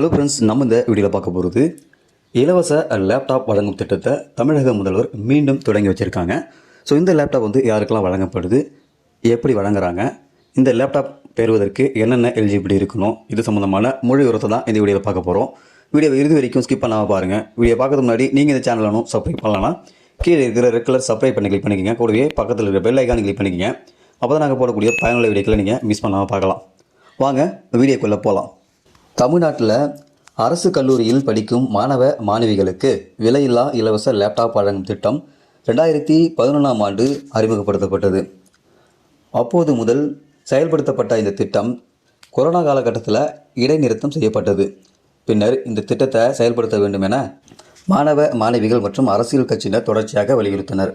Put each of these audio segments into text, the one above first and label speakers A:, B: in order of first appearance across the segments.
A: Hello friends நம்ம இந்த வீடியோவில் பார்க்க போகிறது இலவச லேப்டாப் வழங்கும் திட்டத்தை தமிழக முதல்வர் மீண்டும் தொடங்கி வச்சுருக்காங்க. ஸோ இந்த லேப்டாப் வந்து யாருக்கெல்லாம் வழங்கப்படுது? எப்படி வழங்குறாங்க? இந்த லேப்டாப் பெறுவதற்கு என்னென்ன எலிஜிபிலிட்டி இருக்கணும்? இது சம்மந்தமான மொழி உரத்தை தான் இந்த வீடியோவில் பார்க்க போகிறோம் வீடியோ இறுதி வரைக்கும் ஸ்கிப் பண்ணாமல் பாருங்கள் வீடியோ பார்க்கறது முன்னாடி நீங்கள் இந்த சேனலும் சப்ஸ்கிரைப் பண்ணலாம் கீழே இருக்கிற ரெட் கலர் சப்ஸ்கிரைப் பண்ணி கிளிக் பண்ணிக்கங்க. கூடவே பக்கத்தில் இருக்கிற பெல் ஐக்கான் கிளிக் பண்ணிக்கங்க. அப்போ தான் நாங்கள் போடக்கூடிய பயனுள்ள வீடியோக்களை நீங்கள் மிஸ் பண்ணாமல் பார்க்கலாம். வாங்க வீடியோக்குள்ளே போகலாம் தமிழ்நாட்டில் அரசு கல்லூரியில் படிக்கும் மாணவ மாணவிகளுக்கு விலையில்லா இலவச லேப்டாப் வழங்கும் திட்டம் ரெண்டாயிரத்தி பதினொன்றாம் ஆண்டு அறிமுகப்படுத்தப்பட்டது. அப்போது முதல் செயல்படுத்தப்பட்ட இந்த திட்டம் கொரோனா காலகட்டத்தில் இடைநிறுத்தம் செய்யப்பட்டது. பின்னர் இந்த திட்டத்தை செயல்படுத்த வேண்டும் என மாணவ மாணவிகள் மற்றும் அரசியல் கட்சியினர் தொடர்ச்சியாக வலியுறுத்தினர்.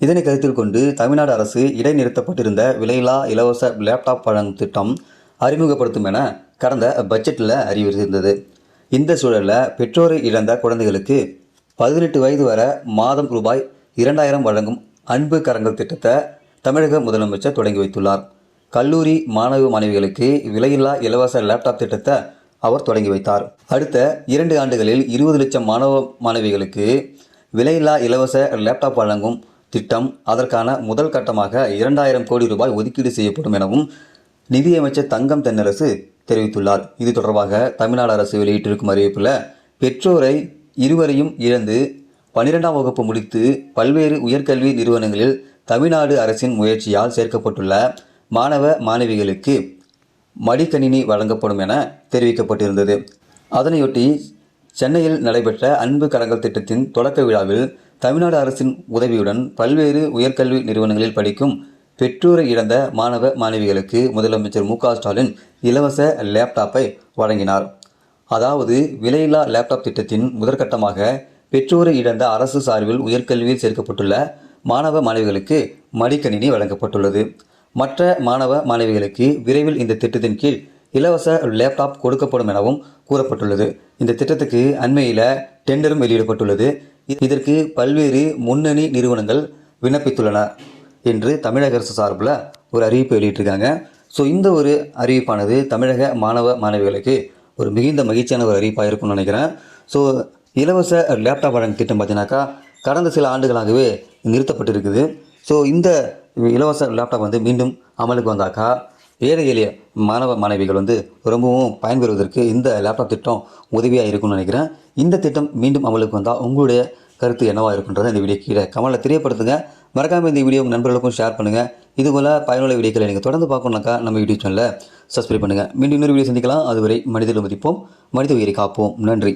A: இதனை கருத்தில் கொண்டு தமிழ்நாடு அரசு இடைநிறுத்தப்பட்டிருந்த விலையில்லா இலவச லேப்டாப் வழங்கும் திட்டம் அறிமுகப்படுத்தும் என கடந்த பட்ஜெட்டில் அறிவித்திருந்தது இந்த சூழலில் பெற்றோரை இழந்த குழந்தைகளுக்கு பதினெட்டு வயது வரை மாதம் ரூபாய் இரண்டாயிரம் வழங்கும் அன்பு கரங்கள் திட்டத்தை தமிழக முதலமைச்சர் தொடங்கி வைத்துள்ளார். கல்லூரி மாணவ மாணவிகளுக்கு விலையில்லா இலவச லேப்டாப் திட்டத்தை அவர் தொடங்கி வைத்தார். அடுத்த இரண்டு ஆண்டுகளில் இருபது லட்சம் மாணவ மாணவிகளுக்கு விலையில்லா இலவச லேப்டாப் வழங்கும் திட்டம் அதற்கான முதல் கட்டமாக இரண்டாயிரம் கோடி ரூபாய் ஒதுக்கீடு செய்யப்படும் எனவும் நிதியமைச்சர் தங்கம் தென்னரசு தெரிவித்துள்ளார். இது தொடர்பாக தமிழ்நாடு அரசு வெளியிட்டிருக்கும் அறிவிப்பில் பெற்றோரை இருவரையும் இழந்து பனிரெண்டாம் வகுப்பு முடித்து பல்வேறு உயர்கல்வி நிறுவனங்களில் தமிழ்நாடு அரசின் முயற்சியால் சேர்க்கப்பட்டுள்ள மாணவ மாணவிகளுக்கு மடிக்கணினி வழங்கப்படும் என தெரிவிக்கப்பட்டிருந்தது. அதனையொட்டி சென்னையில் நடைபெற்ற அன்பு கரங்கள் திட்டத்தின் தொடக்க விழாவில் தமிழ்நாடு அரசின் உதவியுடன் பல்வேறு உயர்கல்வி நிறுவனங்களில் படிக்கும் பெற்றோரை இழந்த மாணவ மாணவிகளுக்கு முதலமைச்சர் மு ஸ்டாலின் இலவச லேப்டாப்பை வழங்கினார். அதாவது விலையில்லா லேப்டாப் திட்டத்தின் முதற்கட்டமாக பெற்றோரை இழந்த அரசு சார்பில் உயர்கல்வியில் சேர்க்கப்பட்டுள்ள மாணவ மாணவிகளுக்கு மடிக்கணினி வழங்கப்பட்டுள்ளது. மற்ற மாணவ மாணவிகளுக்கு விரைவில் இந்த திட்டத்தின் கீழ் இலவச லேப்டாப் கொடுக்கப்படும் எனவும் கூறப்பட்டுள்ளது. இந்த திட்டத்துக்கு அண்மையில் டெண்டரும் வெளியிடப்பட்டுள்ளது. இதற்கு பல்வேறு முன்னணி நிறுவனங்கள் விண்ணப்பித்துள்ளன. என்று தமிழக அரசு சார்பில் ஒரு அறிவிப்பு வெளியிட்டிருக்காங்க. ஸோ இந்த ஒரு அறிவிப்பானது தமிழக மாணவ மாணவிகளுக்கு ஒரு மிகுந்த மகிழ்ச்சியான ஒரு அறிவிப்பாக இருக்கும்னு நினைக்கிறேன். ஸோ இலவச லேப்டாப் வழங்கும் திட்டம் பார்த்தீங்கன்னாக்கா கடந்த சில ஆண்டுகளாகவே நிறுத்தப்பட்டிருக்குது. ஸோ இந்த இலவச லேப்டாப் வந்து மீண்டும் அமலுக்கு வந்தாக்கா ஏழை எளிய மாணவ மாணவிகள் வந்து ரொம்பவும் பயன்பெறுவதற்கு இந்த லேப்டாப் திட்டம் உதவியாக இருக்கும்னு நினைக்கிறேன். இந்த திட்டம் மீண்டும் அமலுக்கு வந்தால் உங்களுடைய கருத்து என்னவாக இருக்குன்றதை இந்த வீடியோ கீழே கமலில் தெரியப்படுத்துங்க. மறக்காமல் இந்த வீடியோ உங்கள் நண்பர்களுக்கும் ஷேர் பண்ணுங்கள் இதுபோல் பயனுள்ள வீடியோக்களை நீங்கள் தொடர்ந்து பார்க்கணுனாக்கா நம்ம யூடியூப் சேனலில் சப்ஸ்கிரைப் பண்ணுங்கள் மீண்டும் இன்னொரு வீடியோ சந்திக்கலாம். அதுவரை மனிதர்கள் மதிப்போம். மனித உயிரை காப்போம். நன்றி.